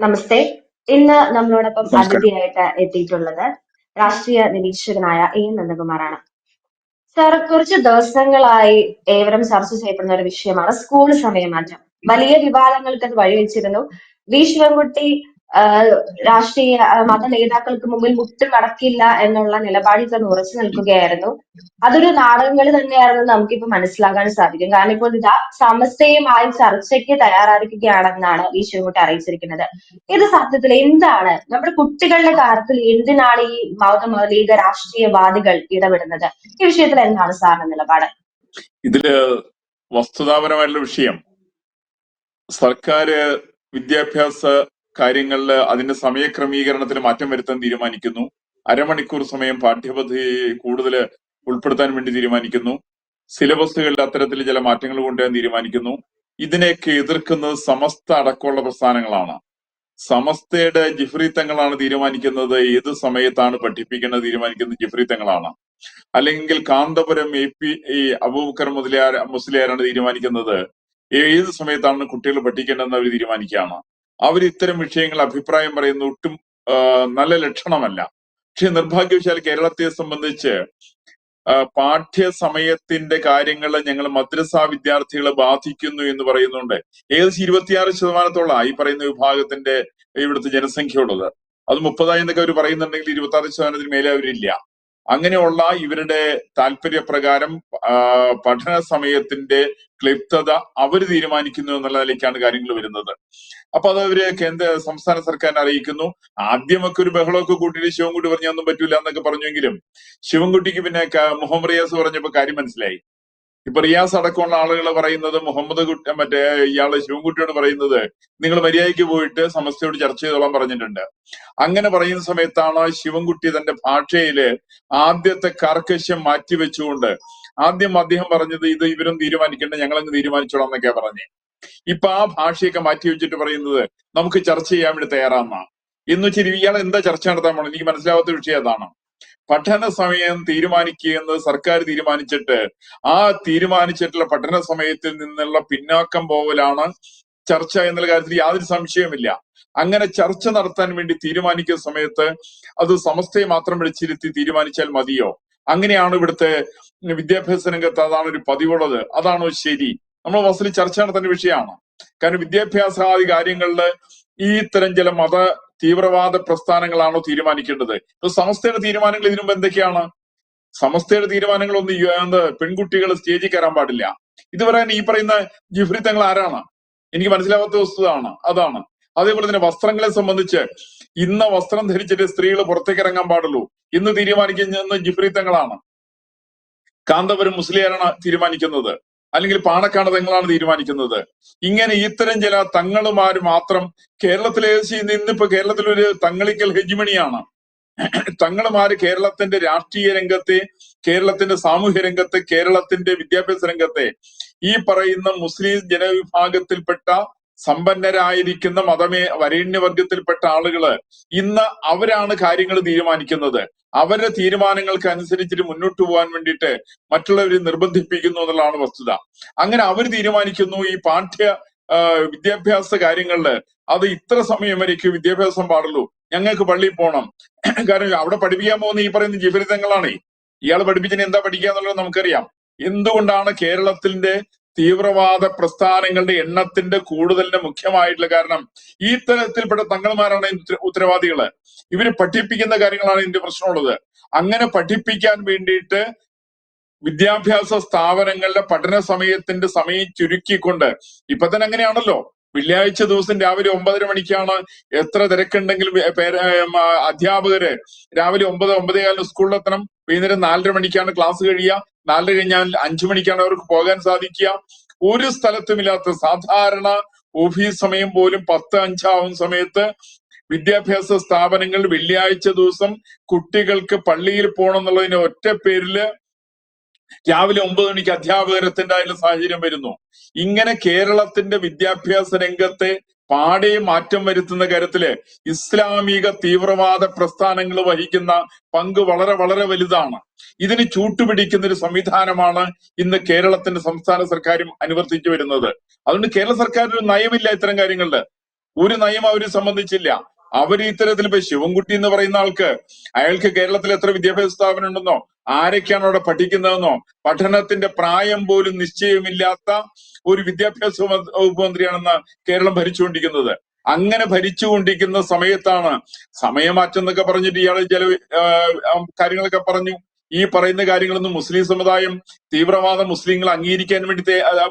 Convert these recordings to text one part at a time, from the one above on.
നമസ്തേ. ഇന്ന് നമ്മളോടൊപ്പം അതിഥിയായിട്ട് എത്തിയിട്ടുള്ളത് രാഷ്ട്രീയ നിരീക്ഷകനായ എ നന്ദകുമാറാണ്. സർ കുറച്ച് ദിവസങ്ങളായി ഏവരും ചർച്ച ചെയ്യപ്പെടുന്ന ഒരു വിഷയമാണ് സ്കൂൾ സമയമാറ്റം. വലിയ വിവാദങ്ങൾക്ക് അത് വഴിവെച്ചിരുന്നു. വി. ശിവൻകുട്ടി രാഷ്ട്രീയ മത നേതാക്കൾക്ക് മുമ്പിൽ മുട്ട് മടക്കില്ല എന്നുള്ള നിലപാടിൽ തന്നെ ഉറച്ചു നിൽക്കുകയായിരുന്നു. അതൊരു നാടകങ്ങൾ നമുക്ക് നമുക്കിപ്പോ മനസ്സിലാക്കാൻ സാധിക്കും. കാരണം ഇപ്പോൾ ഇതാ സമസ്തയുമായി ചർച്ചയ്ക്ക് തയ്യാറായിരിക്കുകയാണെന്നാണ് ഈ ശിവൻകുട്ടി അറിയിച്ചിരിക്കുന്നത്. ഇത് സത്യത്തിൽ എന്താണ്? നമ്മുടെ കുട്ടികളുടെ കാര്യത്തിൽ എന്തിനാണ് ഈ മതമൗലിക രാഷ്ട്രീയവാദികൾ ഇടപെടുന്നത്? ഈ വിഷയത്തിൽ എന്താണ് സാറിന്റെ നിലപാട്? ഇതിൽ വസ്തുതാപരമായിട്ടുള്ള വിഷയം. സർക്കാർ വിദ്യാഭ്യാസ കാര്യങ്ങളിൽ അതിന്റെ സമയക്രമീകരണത്തിൽ മാറ്റം വരുത്താൻ തീരുമാനിക്കുന്നു. അരമണിക്കൂർ സമയം പാഠ്യപദ്ധതി കൂടുതൽ ഉൾപ്പെടുത്താൻ വേണ്ടി തീരുമാനിക്കുന്നു. സിലബസുകളിൽ അത്തരത്തിൽ ചില മാറ്റങ്ങൾ കൊണ്ടുവരാൻ തീരുമാനിക്കുന്നു. ഇതിനെയൊക്കെ എതിർക്കുന്നത് സമസ്ത അടക്കമുള്ള പ്രസ്ഥാനങ്ങളാണ്. സമസ്തയുടെ ജിഫ്രി തങ്ങളാണ് തീരുമാനിക്കുന്നത്. ഏത് സമയത്താണ് പഠിപ്പിക്കേണ്ടത് തീരുമാനിക്കുന്ന ജിഫ്രി തങ്ങളാണ്. അല്ലെങ്കിൽ കാന്തപുരം എ പി ഈ അബൂബക്കർ മുതലിയാർ മുസ്ലിയാരാണ് തീരുമാനിക്കുന്നത്. ഏത് സമയത്താണ് കുട്ടികൾ പഠിക്കേണ്ടതെന്ന് അവർ തീരുമാനിക്കുകയാണ്. അവർ ഇത്തരം വിഷയങ്ങൾ അഭിപ്രായം പറയുന്നത് ഒട്ടും നല്ല ലക്ഷണമല്ല. പക്ഷെ നിർഭാഗ്യവശാൽ കേരളത്തെ സംബന്ധിച്ച് പാഠ്യ പാഠ്യസമയത്തിന്റെ കാര്യങ്ങൾ ഞങ്ങൾ മദ്രസ വിദ്യാർത്ഥികളെ ബാധിക്കുന്നു എന്ന് പറയുന്നുണ്ട്. ഏകദേശം ഇരുപത്തിയാറ് ശതമാനത്തോളം ഈ പറയുന്ന വിഭാഗത്തിന്റെ ഇവിടുത്തെ ജനസംഖ്യ ഉള്ളത് അത് മുപ്പതായി എന്നൊക്കെ അവർ പറയുന്നുണ്ടെങ്കിൽ ഇരുപത്തി ആറ് ശതമാനത്തിന് മേലെ അവരില്ല. അങ്ങനെയുള്ള ഇവരുടെ താല്പര്യപ്രകാരം പഠന സമയത്തിന്റെ ക്ലിപ്തത അവർ തീരുമാനിക്കുന്നു എന്നുള്ള നിലയ്ക്കാണ് കാര്യങ്ങൾ വരുന്നത്. അപ്പൊ അത് അവർ കേന്ദ്ര സംസ്ഥാന സർക്കാരിനെ അറിയിക്കുന്നു. ആദ്യമൊക്കെ ഒരു ബഹളമൊക്കെ കൂട്ടിയിട്ട് ശിവൻകുട്ടി പറഞ്ഞൊന്നും പറ്റൂല എന്നൊക്കെ പറഞ്ഞെങ്കിലും ശിവൻകുട്ടിക്ക് പിന്നെ മുഹമ്മദ് റിയാസ് പറഞ്ഞപ്പോ കാര്യം മനസ്സിലായി. ഇപ്പൊ റിയാസ് അടക്കമുള്ള ആളുകൾ പറയുന്നത് മുഹമ്മദ് കുട്ടി മറ്റേ ഇയാൾ ശിവൻകുട്ടിയോട് പറയുന്നത് നിങ്ങൾ മര്യാദയ്ക്ക് പോയിട്ട് സമസ്തയോട് ചർച്ച ചെയ്തോളാൻ പറഞ്ഞിട്ടുണ്ട്. അങ്ങനെ പറയുന്ന സമയത്താണ് ശിവൻകുട്ടി തന്റെ ഭാഷയിൽ ആദ്യത്തെ കാർക്കശ്യം മാറ്റിവെച്ചുകൊണ്ട് ആദ്യം അദ്ദേഹം പറഞ്ഞത് ഇത് ഇവരും തീരുമാനിക്കേണ്ട ഞങ്ങളങ്ങ് തീരുമാനിച്ചോളാം എന്നൊക്കെയാ പറഞ്ഞേ. ഇപ്പൊ ആ ഭാഷയൊക്കെ മാറ്റി വെച്ചിട്ട് പറയുന്നത് നമുക്ക് ചർച്ച ചെയ്യാൻ വേണ്ടി തയ്യാറാന്നാണ് എന്ന് വെച്ചാൽ ഇയാൾ എന്താ ചർച്ച നടത്താൻ പോണത്? എനിക്ക് മനസ്സിലാവാത്ത വിഷയം അതാണ്. പഠന സമയം തീരുമാനിക്കുക എന്ന് സർക്കാർ തീരുമാനിച്ചിട്ട് ആ തീരുമാനിച്ചിട്ടുള്ള പഠന സമയത്തിൽ നിന്നുള്ള പിന്നാക്കം പോവലാണ് ചർച്ച എന്നുള്ള കാര്യത്തിൽ യാതൊരു സംശയവുമില്ല. അങ്ങനെ ചർച്ച നടത്താൻ വേണ്ടി തീരുമാനിക്കുന്ന സമയത്ത് അത് സമസ്തയെ മാത്രം വിളിച്ചിരുത്തി തീരുമാനിച്ചാൽ മതിയോ? അങ്ങനെയാണ് ഇവിടുത്തെ വിദ്യാഭ്യാസ രംഗത്ത് അതാണ് ഒരു പതിവുള്ളത്. അതാണോ ശരി? നമ്മൾ ബസ്സിൽ ചർച്ച നടത്തേണ്ട വിഷയമാണ്. കാരണം വിദ്യാഭ്യാസാദി കാര്യങ്ങളിൽ ഈ ഇത്തരം ചില മത തീവ്രവാദ പ്രസ്ഥാനങ്ങളാണോ തീരുമാനിക്കേണ്ടത്? ഇപ്പൊ സമസ്തയുടെ തീരുമാനങ്ങൾ ഇതിനു മുമ്പ് എന്തൊക്കെയാണ്? സമസ്തയുടെ തീരുമാനങ്ങൾ ഒന്നും പെൺകുട്ടികൾ സ്റ്റേജിൽ കയറാൻ പാടില്ല. ഇത് പറയാൻ ഈ പറയുന്ന ജിഫ്രി തങ്ങൾ ആരാണ്? എനിക്ക് മനസ്സിലാവാത്ത വസ്തുതാണ് അതാണ്. അതേപോലെ തന്നെ വസ്ത്രങ്ങളെ സംബന്ധിച്ച് ഇന്ന വസ്ത്രം ധരിച്ചിട്ട് സ്ത്രീകൾ പുറത്തേക്ക് ഇറങ്ങാൻ പാടുള്ളൂ. ഇന്ന് തീരുമാനിക്കുന്ന ജിഫ്രി തങ്ങളാണ്. കാന്തപുരം മുസ്ലിയാരാണ് തീരുമാനിക്കുന്നത്. അല്ലെങ്കിൽ പാണക്കാട് തങ്ങളാണ് തീരുമാനിക്കുന്നത്. ഇങ്ങനെ ഇത്തരം ചില തങ്ങളുമാര് മാത്രം കേരളത്തിലെ ഇന്നിപ്പോ കേരളത്തിലൊരു തങ്ങളിക്കൽ ഹെജ്മണിയാണ്. തങ്ങളുമാര് കേരളത്തിന്റെ രാഷ്ട്രീയ രംഗത്തെ കേരളത്തിന്റെ സാമൂഹ്യ രംഗത്തെ കേരളത്തിന്റെ വിദ്യാഭ്യാസ രംഗത്തെ ഈ പറയുന്ന മുസ്ലിം ജനവിഭാഗത്തിൽപ്പെട്ട സമ്പന്നരായിരിക്കുന്ന മതമേ വരേണ്യവർഗത്തിൽപ്പെട്ട ആളുകൾ ഇന്ന് അവരാണ് കാര്യങ്ങൾ തീരുമാനിക്കുന്നത്. അവരുടെ തീരുമാനങ്ങൾക്ക് അനുസരിച്ചിട്ട് മുന്നോട്ട് പോകാൻ വേണ്ടിയിട്ട് മറ്റുള്ളവരെ നിർബന്ധിപ്പിക്കുന്നു എന്നുള്ളതാണ് വസ്തുത. അങ്ങനെ അവർ തീരുമാനിക്കുന്നു ഈ പാഠ്യ വിദ്യാഭ്യാസ കാര്യങ്ങളിൽ അത് ഇത്ര സമയം വരേക്ക് വിദ്യാഭ്യാസം പാടുള്ളൂ. ഞങ്ങൾക്ക് പള്ളിയിൽ പോകണം കാരണം അവിടെ പഠിപ്പിക്കാൻ പോകുന്ന ഈ പറയുന്ന ജീവരിതങ്ങളാണ് ഇയാൾ പഠിപ്പിച്ചതിന് എന്താ പഠിക്കുക എന്നുള്ളത് നമുക്കറിയാം. എന്തുകൊണ്ടാണ് കേരളത്തിന്റെ തീവ്രവാദ പ്രസ്ഥാനങ്ങളുടെ എണ്ണത്തിന്റെ കൂടുതലിന്റെ മുഖ്യമായിട്ടുള്ള കാരണം ഈ തരത്തിൽപ്പെട്ട തങ്ങൾമാരാണ് ഉത്തരവാദികൾ. ഇവർ പഠിപ്പിക്കുന്ന കാര്യങ്ങളാണ് ഇതിന്റെ പ്രശ്നമുള്ളത്. അങ്ങനെ പഠിപ്പിക്കാൻ വേണ്ടിയിട്ട് വിദ്യാഭ്യാസ സ്ഥാപനങ്ങളുടെ പഠന സമയത്തിന്റെ സമയം ചുരുക്കിക്കൊണ്ട് ഇപ്പൊ തന്നെ അങ്ങനെയാണല്ലോ. വെള്ളിയാഴ്ച ദിവസം രാവിലെ ഒമ്പതര മണിക്കാണ് എത്ര തിരക്കുണ്ടെങ്കിലും അധ്യാപകര് രാവിലെ ഒമ്പത് ഒമ്പതേകാലിന് സ്കൂളിലെത്തണം. വൈകുന്നേരം നാലര മണിക്കാണ് ക്ലാസ് കഴിയുക. നാലര കഴിഞ്ഞാൽ അഞ്ചു മണിക്കാണ് അവർക്ക് പോകാൻ സാധിക്കുക. ഒരു സ്ഥലത്തുമില്ലാത്ത സാധാരണ ഓഫീസ് സമയം പോലും പത്ത് അഞ്ചാവുന്ന സമയത്ത് വിദ്യാഭ്യാസ സ്ഥാപനങ്ങൾ വെള്ളിയാഴ്ച ദിവസം കുട്ടികൾക്ക് പള്ളിയിൽ പോകണം എന്നുള്ളതിന്റെ ഒറ്റ പേരിൽ രാവിലെ ഒമ്പത് മണിക്ക് അധ്യാപകരെത്തേണ്ട സാഹചര്യം വരുന്നു. ഇങ്ങനെ കേരളത്തിന്റെ വിദ്യാഭ്യാസ രംഗത്തെ പാടെ മാറ്റം വരുത്തുന്ന കാര്യത്തിൽ ഇസ്ലാമിക തീവ്രവാദ പ്രസ്ഥാനങ്ങൾ വഹിക്കുന്ന പങ്ക് വളരെ വളരെ വലുതാണ്. ഇതിന് ചൂട്ടുപിടിക്കുന്ന ഒരു സംവിധാനമാണ് ഇന്ന് കേരളത്തിന്റെ സംസ്ഥാന സർക്കാരും അനുവർത്തിച്ചു വരുന്നത്. അതുകൊണ്ട് കേരള സർക്കാരിന് ഒരു നയമില്ല ഇത്തരം കാര്യങ്ങളിൽ. ഒരു നയം അവർ സംബന്ധിച്ചില്ല. അവർ ഇത്തരത്തിൽ ഇപ്പൊ ശിവൻകുട്ടി എന്ന് പറയുന്ന ആൾക്ക് അയാൾക്ക് കേരളത്തിൽ എത്ര വിദ്യാഭ്യാസ സ്ഥാപനം ഉണ്ടെന്നോ ആരൊക്കെയാണ് അവിടെ പഠിക്കുന്നതെന്നോ പഠനത്തിന്റെ പ്രായം പോലും നിശ്ചയമില്ലാത്ത ഒരു വിദ്യാഭ്യാസ വകുപ്പ് മന്ത്രിയാണെന്ന് കേരളം ഭരിച്ചുകൊണ്ടിരിക്കുന്നത്. അങ്ങനെ ഭരിച്ചുകൊണ്ടിരിക്കുന്ന സമയത്താണ് സമയമാറ്റം എന്നൊക്കെ പറഞ്ഞിട്ട് ഇയാൾ ചില കാര്യങ്ങളൊക്കെ പറഞ്ഞു. ഈ പറയുന്ന കാര്യങ്ങളൊന്നും മുസ്ലിം സമുദായം തീവ്രവാദ മുസ്ലിങ്ങൾ അംഗീകരിക്കാൻ വേണ്ടി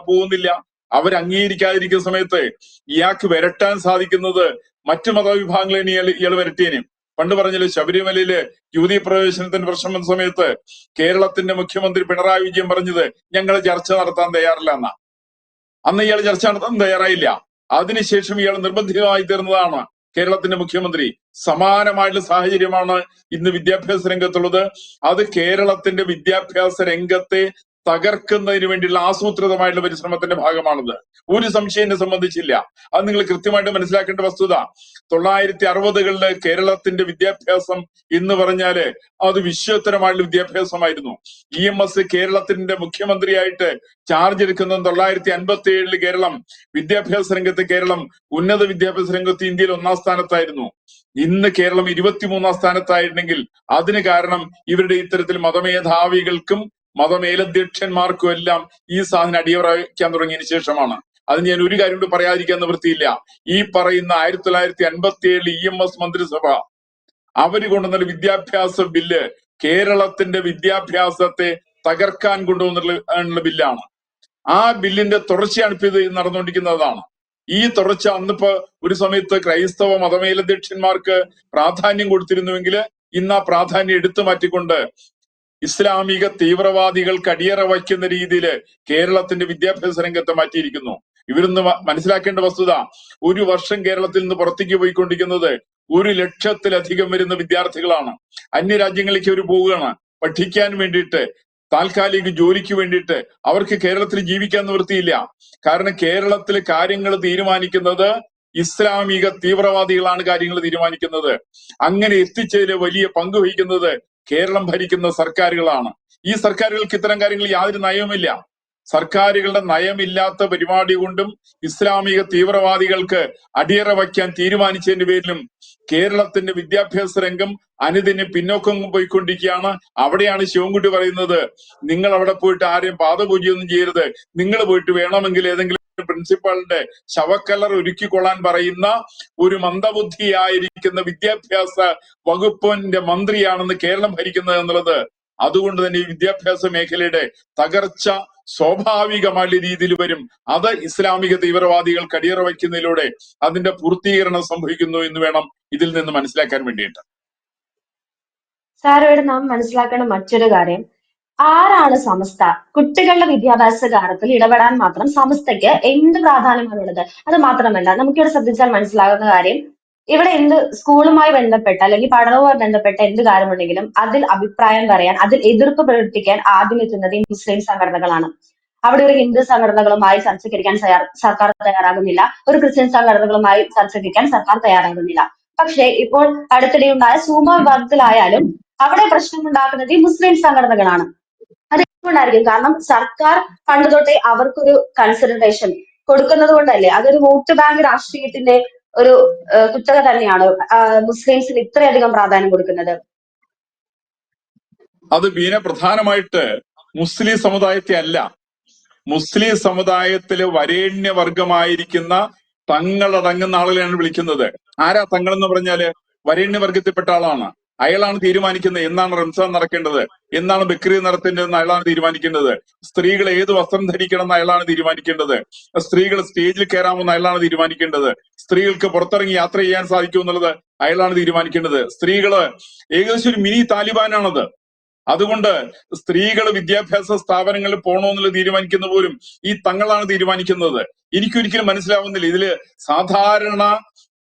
പോകുന്നില്ല. അവർ അംഗീകരിക്കാതിരിക്കുന്ന സമയത്ത് ഇയാൾക്ക് വരട്ടാൻ സാധിക്കുന്നത് മറ്റു മതവിഭാഗങ്ങളെ ഇനി ഇയാൾ വരട്ടിയന് പണ്ട് പറഞ്ഞല്ലോ ശബരിമലയിൽ യുവതി പ്രവേശനത്തിന് പ്രശ്നം വന്ന സമയത്ത് കേരളത്തിന്റെ മുഖ്യമന്ത്രി പിണറായി വിജയൻ പറഞ്ഞത് ഞങ്ങൾ ചർച്ച നടത്താൻ തയ്യാറില്ല എന്നാ. അന്ന് ഇയാൾ ചർച്ച നടത്താൻ തയ്യാറായില്ല. അതിനുശേഷം ഇയാൾ നിർബന്ധിതമായി തീർന്നതാണ് കേരളത്തിന്റെ മുഖ്യമന്ത്രി. സമാനമായിട്ടുള്ള സാഹചര്യമാണ് ഇന്ന് വിദ്യാഭ്യാസ രംഗത്തുള്ളത്. അത് കേരളത്തിന്റെ വിദ്യാഭ്യാസ രംഗത്തെ തകർക്കുന്നതിന് വേണ്ടിയുള്ള ആസൂത്രിതമായിട്ടുള്ള പരിശ്രമത്തിന്റെ ഭാഗമാണത്. ഒരു സംശയം എന്നെ സംബന്ധിച്ചില്ല. അത് നിങ്ങൾ കൃത്യമായിട്ട് മനസ്സിലാക്കേണ്ട വസ്തുത. തൊള്ളായിരത്തി അറുപതുകളിൽ കേരളത്തിന്റെ വിദ്യാഭ്യാസം എന്ന് പറഞ്ഞാൽ അത് വിശ്വോത്തരമായിട്ടുള്ള വിദ്യാഭ്യാസമായിരുന്നു. ഇ എം എസ് കേരളത്തിന്റെ മുഖ്യമന്ത്രിയായിട്ട് ചാർജ് എടുക്കുന്നത് തൊള്ളായിരത്തി അൻപത്തി ഏഴിൽ കേരളം വിദ്യാഭ്യാസ രംഗത്ത് കേരളം ഉന്നത വിദ്യാഭ്യാസ രംഗത്ത് ഇന്ത്യയിൽ ഒന്നാം സ്ഥാനത്തായിരുന്നു. ഇന്ന് കേരളം ഇരുപത്തിമൂന്നാം സ്ഥാനത്തായിരുന്നെങ്കിൽ അതിന് കാരണം ഇവരുടെ ഇത്തരത്തിൽ മതമേധാവികൾക്കും മതമേലധ്യക്ഷന്മാർക്കും എല്ലാം ഈ സാധനം അടിയറയ്ക്കാൻ തുടങ്ങിയതിന് ശേഷമാണ്. അത് ഞാൻ ഒരു കാര്യം കൂടി പറയാതിരിക്കാൻ നിവൃത്തിയില്ല ഈ പറയുന്ന ആയിരത്തി തൊള്ളായിരത്തി അൻപത്തി ഏഴിൽ ഇ എം എസ് മന്ത്രിസഭ അവർ കൊണ്ടുവന്ന വിദ്യാഭ്യാസ ബില്ല് കേരളത്തിന്റെ വിദ്യാഭ്യാസത്തെ തകർക്കാൻ കൊണ്ടുവന്നുള്ള ബില്ലാണ്. ആ ബില്ലിന്റെ തുടർച്ചയാണ് ഇപ്പൊ ഇത് നടന്നുകൊണ്ടിരിക്കുന്നതാണ്. ഈ തുടർച്ച അന്നിപ്പോ ഒരു സമയത്ത് ക്രൈസ്തവ മതമേലധ്യക്ഷന്മാർക്ക് പ്രാധാന്യം കൊടുത്തിരുന്നുവെങ്കിൽ ഇന്ന് ആ പ്രാധാന്യം എടുത്തു മാറ്റിക്കൊണ്ട് ഇസ്ലാമിക തീവ്രവാദികൾ അടിയറ വയ്ക്കുന്ന രീതിയിൽ കേരളത്തിന്റെ വിദ്യാഭ്യാസ രംഗത്തെ മാറ്റിയിരിക്കുന്നു. ഇവരൊന്ന് മനസ്സിലാക്കേണ്ട വസ്തുത ഒരു വർഷം കേരളത്തിൽ നിന്ന് പുറത്തേക്ക് പോയിക്കൊണ്ടിരിക്കുന്നത് ഒരു ലക്ഷത്തിലധികം വരുന്ന വിദ്യാർത്ഥികളാണ്. അന്യരാജ്യങ്ങളിലേക്ക് അവർ പോവുകയാണ്. പഠിക്കാൻ വേണ്ടിയിട്ട് താൽക്കാലിക ജോലിക്ക് വേണ്ടിയിട്ട് അവർക്ക് കേരളത്തിൽ ജീവിക്കാൻ നിവൃത്തിയില്ല. കാരണം കേരളത്തിൽ കാര്യങ്ങൾ തീരുമാനിക്കുന്നത് ഇസ്ലാമിക തീവ്രവാദികളാണ് കാര്യങ്ങൾ തീരുമാനിക്കുന്നത്. അങ്ങനെ എത്തിച്ചതിൽ വലിയ പങ്ക് വഹിക്കുന്നത് കേരളം ഭരിക്കുന്ന സർക്കാരുകളാണ്. ഈ സർക്കാരുകൾക്ക് ഇത്തരം കാര്യങ്ങളിൽ യാതൊരു നയവുമില്ല. സർക്കാരുകളുടെ നയമില്ലാത്ത പരിപാടി കൊണ്ടും ഇസ്ലാമിക തീവ്രവാദികൾക്ക് അടിയറ വയ്ക്കാൻ തീരുമാനിച്ചതിന്റെ പേരിലും കേരളത്തിന്റെ വിദ്യാഭ്യാസ രംഗം അനുദിനം പിന്നോക്കം പോയിക്കൊണ്ടിരിക്കുകയാണ്. അവിടെയാണ് ശിവൻകുട്ടി പറയുന്നത് നിങ്ങൾ അവിടെ പോയിട്ട് ആരെയും പാദപൂജയൊന്നും ചെയ്യരുത്. നിങ്ങൾ പോയിട്ട് വേണമെങ്കിൽ ഏതെങ്കിലും പ്രിൻസിപ്പാളിന്റെ ശവക്കലർ ഒരുക്കിക്കൊള്ളാൻ പറയുന്ന ഒരു മന്ദബുദ്ധിയായിരിക്കുന്ന വിദ്യാഭ്യാസ വകുപ്പിന്റെ മന്ത്രിയാണെന്ന് കേരളം ഭരിക്കുന്നത് എന്നുള്ളത്. അതുകൊണ്ട് തന്നെ ഈ വിദ്യാഭ്യാസ മേഖലയുടെ തകർച്ച സ്വാഭാവികമായ രീതിയിൽ വരും. അത് ഇസ്ലാമിക തീവ്രവാദികൾ കടിയറ വയ്ക്കുന്നതിലൂടെ അതിന്റെ പൂർത്തീകരണം സംഭവിക്കുന്നു എന്ന് വേണം ഇതിൽ നിന്ന് മനസ്സിലാക്കാൻ വേണ്ടിയിട്ട്. ഇവിടെ നാം മനസ്സിലാക്കേണ്ട മറ്റൊരു കാര്യം. ആരാണ് സമസ്ത? കുട്ടികളുടെ വിദ്യാഭ്യാസ കാര്യത്തിൽ ഇടപെടാൻ മാത്രം സമസ്തയ്ക്ക് എന്ത് പ്രാധാന്യമാണുള്ളത്? അത് മാത്രമല്ല നമുക്കിവിടെ ശ്രദ്ധിച്ചാൽ മനസ്സിലാകുന്ന കാര്യം ഇവിടെ എന്ത് സ്കൂളുമായി ബന്ധപ്പെട്ട അല്ലെങ്കിൽ പഠനവുമായി ബന്ധപ്പെട്ട എന്ത് കാര്യമുണ്ടെങ്കിലും അതിൽ അഭിപ്രായം പറയാൻ അതിൽ എതിർപ്പ് പ്രകടിപ്പിക്കാൻ ആദ്യം എത്തുന്നത് ഈ മുസ്ലിം സംഘടനകളാണ്. അവിടെ ഒരു ഹിന്ദു സംഘടനകളുമായി ചർച്ചയ്ക്കിരിക്കാൻ സർക്കാർ തയ്യാറാകുന്നില്ല. ഒരു ക്രിസ്ത്യൻ സംഘടനകളുമായി ചർച്ചയ്ക്കിരിക്കാൻ സർക്കാർ തയ്യാറാകുന്നില്ല. പക്ഷേ ഇപ്പോൾ അടുത്തിടെ ഉണ്ടായ സൂമ വിഭാഗത്തിലായാലും അവിടെ പ്രശ്നമുണ്ടാക്കുന്നത് ഈ മുസ്ലിം സംഘടനകളാണ്. അത് എന്തുകൊണ്ടായിരിക്കും കാരണം സർക്കാർ പണ്ട് തൊട്ടേ അവർക്കൊരു കൺസിഡറേഷൻ കൊടുക്കുന്നത് കൊണ്ടല്ലേ അതൊരു വോട്ട് ബാങ്ക് രാഷ്ട്രീയത്തിന്റെ ഒരു കുത്തക തന്നെയാണ്. മുസ്ലിംസിന് ഇത്രയധികം പ്രാധാന്യം കൊടുക്കുന്നത്. അത് ബീന പ്രധാനമായിട്ട് മുസ്ലിം സമുദായത്തെ അല്ല. മുസ്ലിം സമുദായത്തിലെ വരേണ്യ വർഗമായിരിക്കുന്ന തങ്ങളടങ്ങുന്ന ആളുകളെയാണ് വിളിക്കുന്നത്. ആരാ തങ്ങൾ എന്ന് പറഞ്ഞാൽ? വരേണ്യ വർഗത്തിൽപ്പെട്ട ആളാണ്. അയാളാണ് തീരുമാനിക്കുന്നത്. എന്നാണ് റംസാൻ നടക്കേണ്ടത്? എന്നാണ് ബക്രീദ് നടത്തേണ്ടതെന്ന് അയാളാണ് തീരുമാനിക്കേണ്ടത്. സ്ത്രീകൾ ഏത് വസ്ത്രം ധരിക്കണം എന്ന് അയാളാണ് തീരുമാനിക്കേണ്ടത്. സ്ത്രീകൾ സ്റ്റേജിൽ കയറാമെന്ന് അയാളാണ് തീരുമാനിക്കേണ്ടത്. സ്ത്രീകൾക്ക് പുറത്തിറങ്ങി യാത്ര ചെയ്യാൻ സാധിക്കും എന്നുള്ളത് അയാളാണ് തീരുമാനിക്കേണ്ടത്. സ്ത്രീകൾ ഏകദേശം ഒരു മിനി താലിബാനാണത്. അതുകൊണ്ട് സ്ത്രീകൾ വിദ്യാഭ്യാസ സ്ഥാപനങ്ങളിൽ പോകണമെന്നുള്ള തീരുമാനിക്കുന്ന പോലും ഈ തങ്ങളാണ് തീരുമാനിക്കുന്നത്. എനിക്കൊരിക്കലും മനസ്സിലാവുന്നില്ല. ഇതിൽ സാധാരണ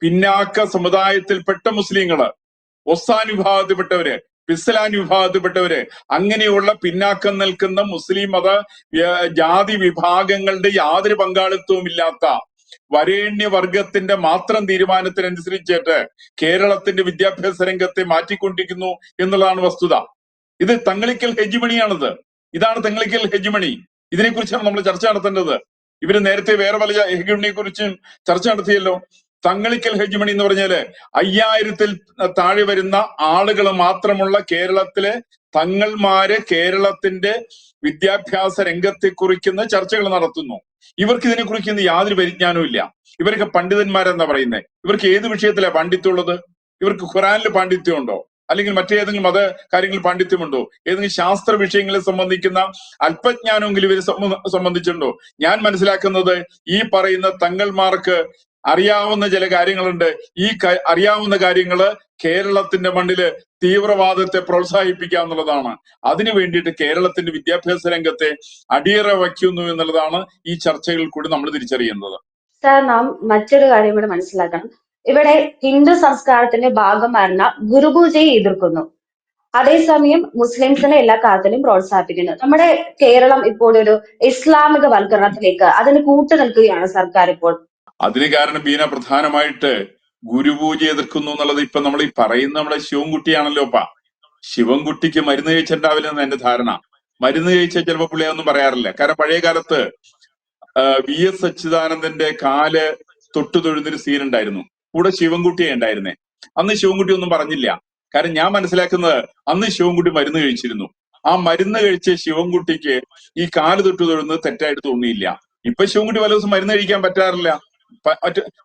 പിന്നാക്ക സമുദായത്തിൽപ്പെട്ട മുസ്ലിങ്ങൾ ഒസാൻ വിഭാഗത്തിൽപ്പെട്ടവര് പിസ്ലാൻ വിഭാഗത്തിൽപ്പെട്ടവര്. അങ്ങനെയുള്ള പിന്നാക്കം നിൽക്കുന്ന മുസ്ലിം മത ജാതി വിഭാഗങ്ങളുടെ യാതൊരു പങ്കാളിത്തവും ഇല്ലാത്ത വരേണ്യ വർഗത്തിന്റെ മാത്രം തീരുമാനത്തിനനുസരിച്ചിട്ട് കേരളത്തിന്റെ വിദ്യാഭ്യാസ രംഗത്തെ മാറ്റിക്കൊണ്ടിരിക്കുന്നു എന്നുള്ളതാണ് വസ്തുത. ഇത് തങ്ങളിക്കൽ ഹെജിമണിയാണിത്. ഇതാണ് തങ്ങളിക്കൽ ഹെജിമണി. ഇതിനെക്കുറിച്ചാണ് നമ്മൾ ചർച്ച നടത്തേണ്ടത്. ഇവർ നേരത്തെ വേറെ പല ഹെജിമണിയെ കുറിച്ചും ചർച്ച നടത്തിയല്ലോ. തങ്ങളിക്കൽ ഹെജ്മണി എന്ന് പറഞ്ഞാൽ അയ്യായിരത്തിൽ താഴെ വരുന്ന ആളുകൾ മാത്രമുള്ള കേരളത്തിലെ തങ്ങൾമാര് കേരളത്തിന്റെ വിദ്യാഭ്യാസ രംഗത്തെ കുറിക്കുന്ന ചർച്ചകൾ നടത്തുന്നു. ഇവർക്ക് ഇതിനെ കുറിക്കുന്ന യാതൊരു പരിജ്ഞാനവും ഇല്ല. ഇവരൊക്കെ പണ്ഡിതന്മാരെന്നാ പറയുന്നത് ഇവർക്ക് ഏത് വിഷയത്തിലാ പാണ്ഡിത്യമുള്ളത്? ഇവർക്ക് ഖുറാനിൽ പാണ്ഡിത്യമുണ്ടോ? അല്ലെങ്കിൽ മറ്റേതെങ്കിലും മത കാര്യങ്ങളിൽ പാണ്ഡിത്യമുണ്ടോ? ഏതെങ്കിലും ശാസ്ത്ര വിഷയങ്ങളെ സംബന്ധിക്കുന്ന അല്പജ്ഞാനമെങ്കിലും ഇവരെ സംബ- സംബന്ധിച്ചിട്ടുണ്ടോ? ഞാൻ മനസ്സിലാക്കുന്നത് ഈ പറയുന്ന തങ്ങൾമാർക്ക് അറിയാവുന്ന ചില കാര്യങ്ങളുണ്ട്. ഈ അറിയാവുന്ന കാര്യങ്ങൾ കേരളത്തിന്റെ മണ്ണിൽ തീവ്രവാദത്തെ പ്രോത്സാഹിപ്പിക്കുക എന്നുള്ളതാണ്. അതിനു വേണ്ടിയിട്ട് കേരളത്തിന്റെ വിദ്യാഭ്യാസ രംഗത്തെ അടിയറ വയ്ക്കുന്നു എന്നുള്ളതാണ് ഈ ചർച്ചകളിൽ കൂടി നമ്മൾ തിരിച്ചറിയുന്നത്. സാർ നാം മറ്റൊരു കാര്യം കൂടെ മനസ്സിലാക്കണം. ഇവിടെ ഹിന്ദു സംസ്കാരത്തിന്റെ ഭാഗമായിരുന്ന ഗുരുപൂജയെ എതിർക്കുന്നു. അതേസമയം മുസ്ലിംസിനെ എല്ലാ കാര്യത്തിലും പ്രോത്സാഹിപ്പിക്കുന്നു. നമ്മുടെ കേരളം ഇപ്പോൾ ഒരു ഇസ്ലാമിക വൽക്കരണത്തിലേക്ക് അതിന് കൂട്ടു നിൽക്കുകയാണ് സർക്കാർ ഇപ്പോൾ. അതിന് കാരണം ബീന പ്രധാനമായിട്ട് ഗുരുപൂജ എതിർക്കുന്നു എന്നുള്ളത് ഇപ്പൊ നമ്മൾ ഈ പറയുന്ന നമ്മുടെ ശിവൻകുട്ടിയാണല്ലോ അപ്പ ശിവൻകുട്ടിക്ക് മരുന്ന് കഴിച്ചിട്ടുണ്ടാവില്ല എന്ന് എന്റെ ധാരണ. മരുന്ന് കഴിച്ച ചിലപ്പോൾ പുള്ളി അതൊന്നും പറയാറില്ല. കാരണം പഴയ കാലത്ത് വി എസ് സച്ചിദാനന്ദന്റെ കാൽ തൊട്ടു തൊഴുന്നൊരു സീൻ ഉണ്ടായിരുന്നു കൂടെ ശിവൻകുട്ടിയെ ഉണ്ടായിരുന്നേ. അന്ന് ശിവൻകുട്ടി ഒന്നും പറഞ്ഞില്ല. കാരണം ഞാൻ മനസ്സിലാക്കുന്നത് അന്ന് ശിവൻകുട്ടി മരുന്ന് കഴിച്ചിരുന്നു. ആ മരുന്ന് കഴിച്ച ശിവൻകുട്ടിക്ക് ഈ കാൽ തൊട്ടു തൊഴുന്നത് തെറ്റായിട്ട് തോന്നിയില്ല. ഇപ്പൊ ശിവൻകുട്ടി പല ദിവസം മരുന്ന് കഴിക്കാൻ പറ്റാറില്ല.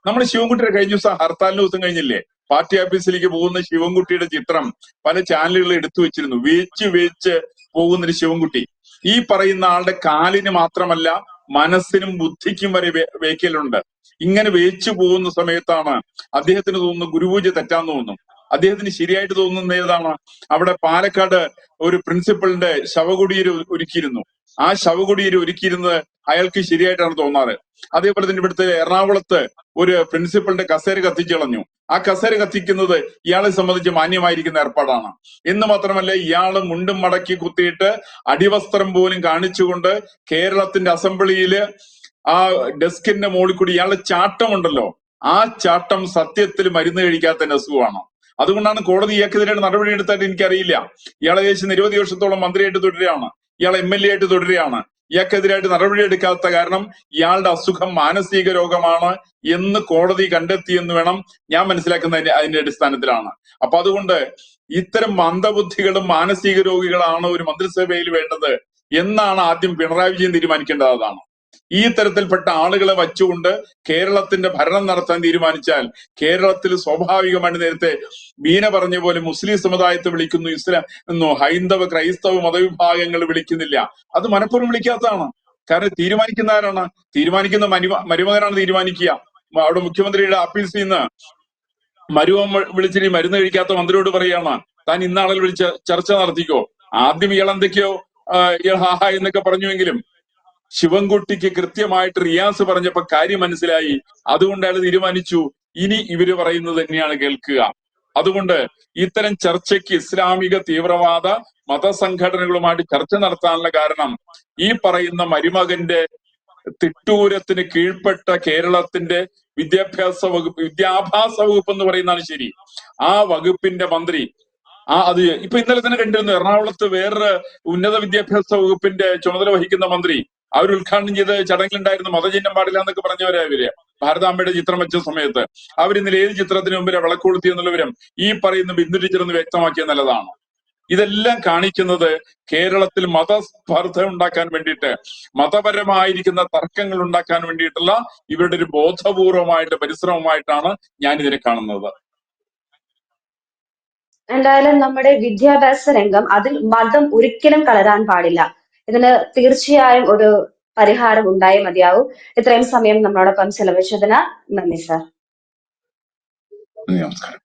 നമ്മൾ ശിവൻകുട്ടിയുടെ കഴിഞ്ഞ ദിവസം ഹർത്താലിന് ദിവസം കഴിഞ്ഞില്ലേ? പാർട്ടി ഓഫീസിലേക്ക് പോകുന്ന ശിവൻകുട്ടിയുടെ ചിത്രം പല ചാനലുകളിൽ എടുത്തു വെച്ചിരുന്നു. വേച്ച് വേച്ച് പോകുന്നൊരു ശിവൻകുട്ടി. ഈ പറയുന്ന ആളുടെ കാലിന് മാത്രമല്ല മനസ്സിനും ബുദ്ധിക്കും വരെ വേക്കലുണ്ട്. ഇങ്ങനെ വേച്ചു പോകുന്ന സമയത്താണ് അദ്ദേഹത്തിന് തോന്നുന്നു ഗുരുപൂജ തെറ്റാന്ന് തോന്നുന്നു. അദ്ദേഹത്തിന് ശരിയായിട്ട് തോന്നുന്ന ഏതാണ്? അവിടെ പാലക്കാട് ഒരു പ്രിൻസിപ്പളിന്റെ ശവകുടീര് ഒരുക്കിയിരുന്നു. ആ ശവകുടിയിൽ ഒരുക്കിയിരുന്നത് അയാൾക്ക് ശരിയായിട്ടാണ് തോന്നാറ്. അതേപോലെ തന്നെ ഇവിടുത്തെ എറണാകുളത്ത് ഒരു പ്രിൻസിപ്പളിന്റെ കസേര കത്തിച്ചു കളഞ്ഞു. ആ കസേര കത്തിക്കുന്നത് ഇയാളെ സംബന്ധിച്ച് മാന്യമായിരിക്കുന്ന ഏർപ്പാടാണ്. എന്ന് മാത്രമല്ല ഇയാൾ മുണ്ടും മടക്കി കുത്തിയിട്ട് അടിവസ്ത്രം പോലും കാണിച്ചുകൊണ്ട് കേരളത്തിന്റെ അസംബ്ലിയിൽ ആ ഡെസ്കിന്റെ മുകളിൽ കൂടി ഇയാളുടെ ചാട്ടമുണ്ടല്ലോ. ആ ചാട്ടം സത്യത്തിൽ മരുന്ന് കഴിക്കാത്ത അസുഖമാണ് അതുകൊണ്ടാണ് കോടതി ഇയാൾക്കെതിരെ നടപടി എടുത്തായിട്ട് എനിക്കറിയില്ല. ഇയാൾ ഏകദേശം നിരവധി വർഷത്തോളം മന്ത്രിയായിട്ട് തുടരുകയാണ്. ഇയാൾ എം എൽ എ ആയിട്ട് തുടരുകയാണ്. ഇയാൾക്കെതിരായിട്ട് നടപടി എടുക്കാത്ത കാരണം ഇയാളുടെ അസുഖം മാനസിക രോഗമാണ് എന്ന് കോടതി കണ്ടെത്തിയെന്ന് വേണം ഞാൻ മനസ്സിലാക്കുന്ന അതിന്റെ അടിസ്ഥാനത്തിലാണ്. അപ്പൊ അതുകൊണ്ട് ഇത്തരം മന്ദബുദ്ധികളും മാനസിക രോഗികളാണ് ഒരു മന്ത്രിസഭയിൽ വേണ്ടത് എന്നാണ് ആദ്യം പിണറായി വിജയൻ തീരുമാനിക്കേണ്ടത്. അതാണ്. ഈ തരത്തിൽപ്പെട്ട ആളുകളെ വച്ചുകൊണ്ട് കേരളത്തിന്റെ ഭരണം നടത്താൻ തീരുമാനിച്ചാൽ കേരളത്തിൽ സ്വാഭാവികമായിട്ട് നേരത്തെ മീന പറഞ്ഞ പോലെ മുസ്ലിം സമുദായത്തെ വിളിക്കുന്നു ഇസ്ലാം എന്നോ ഹൈന്ദവ ക്രൈസ്തവ മതവിഭാഗങ്ങൾ വിളിക്കുന്നില്ല. അത് മനഃപൂർവം വിളിക്കാത്തതാണ്. കാരണം തീരുമാനിക്കുന്ന ആരാണ്? തീരുമാനിക്കുന്ന മരുമ മരുമകനാണ് തീരുമാനിക്കുക. അവിടെ മുഖ്യമന്ത്രിയുടെ ആഫീസിൽ നിന്ന് മരുവം വിളിച്ചിട്ട് മരുന്ന് കഴിക്കാത്ത മന്ത്രിയോട് പറയാണ് താൻ ഇന്നാളിൽ വിളിച്ച് ചർച്ച നടത്തിക്കോ. ആദ്യം ഇയാൾ എന്തൊക്കെയോ ഹാഹ എന്നൊക്കെ പറഞ്ഞുവെങ്കിലും ശിവൻകുട്ടിക്ക് കൃത്യമായിട്ട് റിയാസ് പറഞ്ഞപ്പോ കാര്യം മനസ്സിലായി. അതുകൊണ്ട് അയാൾ തീരുമാനിച്ചു. ഇനി ഇവർ പറയുന്നത് തന്നെയാണ് കേൾക്കുക. അതുകൊണ്ട് ഇത്തരം ചർച്ചയ്ക്ക് ഇസ്ലാമിക തീവ്രവാദ മതസംഘടനകളുമായിട്ട് ചർച്ച നടത്താനുള്ള കാരണം ഈ പറയുന്ന മരുമകന്റെ തിട്ടൂരത്തിന് കീഴ്പ്പെട്ട കേരളത്തിന്റെ വിദ്യാഭ്യാസ വകുപ്പ് വിദ്യാഭ്യാസ വകുപ്പ് എന്ന് പറയുന്നതാണ് ശരി. ആ വകുപ്പിന്റെ മന്ത്രി ആ അത് ഇപ്പൊ ഇന്നലെ തന്നെ കണ്ടിരുന്നു. എറണാകുളത്ത് വേറൊരു ഉന്നത വിദ്യാഭ്യാസ വകുപ്പിന്റെ ചുമതല വഹിക്കുന്ന മന്ത്രി. അവർ ഉദ്ഘാടനം ചെയ്ത ചടങ്ങിലുണ്ടായിരുന്ന മതചിഹ്നം പാടില്ല എന്നൊക്കെ പറഞ്ഞവരാ ഇവർ. ഭാരതാമ്മയുടെ ചിത്രം വെച്ച സമയത്ത്. അവർ ഇന്നലെ ഏത് ചിത്രത്തിന് മുമ്പിലെ വിളക്കൊളുത്തി എന്നുള്ളവരും ഈ പറയുന്ന ബിന്ദു ടീച്ചർ എന്ന് വ്യക്തമാക്കിയ നല്ലതാണ്. ഇതെല്ലാം കാണിക്കുന്നത് കേരളത്തിൽ മതസ്പർദ്ധ ഉണ്ടാക്കാൻ വേണ്ടിയിട്ട് മതപരമായിരിക്കുന്ന തർക്കങ്ങൾ ഉണ്ടാക്കാൻ വേണ്ടിയിട്ടുള്ള ഇവരുടെ ഒരു ബോധപൂർവമായിട്ട് പരിശ്രമമായിട്ടാണ് ഞാൻ ഇതിനെ കാണുന്നത്. എന്തായാലും നമ്മുടെ വിദ്യാഭ്യാസ രംഗം അതിൽ മതം ഒരിക്കലും കലരാൻ പാടില്ല. ഇതിന് തീർച്ചയായും ഒരു പരിഹാരം ഉണ്ടായേ മതിയാവും. ഇത്രയും സമയം നമ്മളോടൊപ്പം ചെലവഴിച്ചതിന് നന്ദി സാർ. നമസ്കാരം.